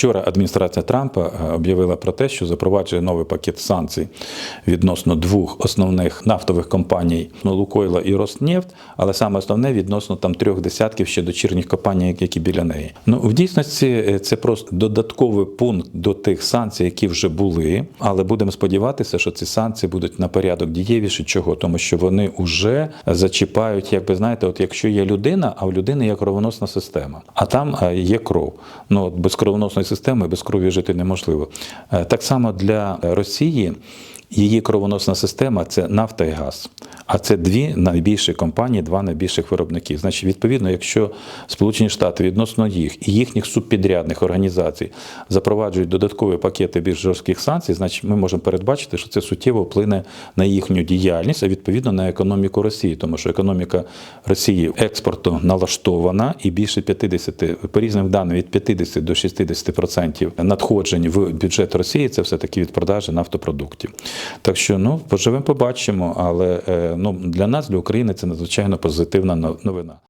Вчора адміністрація Трампа е, об'явила про те, що запроваджує новий пакет санкцій відносно двох основних нафтових компаній Лукойла і Роснефть, але саме основне відносно там трьох десятків ще дочірніх компаній, які біля неї. Ну в дійсності е, це просто додатковий пункт до тих санкцій, які вже були. Але будемо сподіватися, що ці санкції будуть на порядок дієвіші. Чого? Тому що вони вже зачіпають, як би знаєте, от якщо є людина, а в людини є кровоносна система, а там е, є кров. Ну от без кровоносної системи без крові жити неможливо. Е, Так само для Росії. Її кровоносна система це нафта і газ. А це дві найбільші компанії, два найбільших виробники. Значить, відповідно, якщо Сполучені Штати відносно їх і їхніх субпідрядних організацій запроваджують додаткові пакети більш жорстких санкцій, значить ми можемо передбачити, що це суттєво вплине на їхню діяльність, а відповідно на економіку Росії, тому що економіка Росії експорту налаштована і більше 50, по різним даним від 50 до 60% надходжень в бюджет Росії це все таки від продажі нафтопродуктів. Так що ну поживемо, побачимо, але е, ну для нас, для України, це надзвичайно позитивна новина.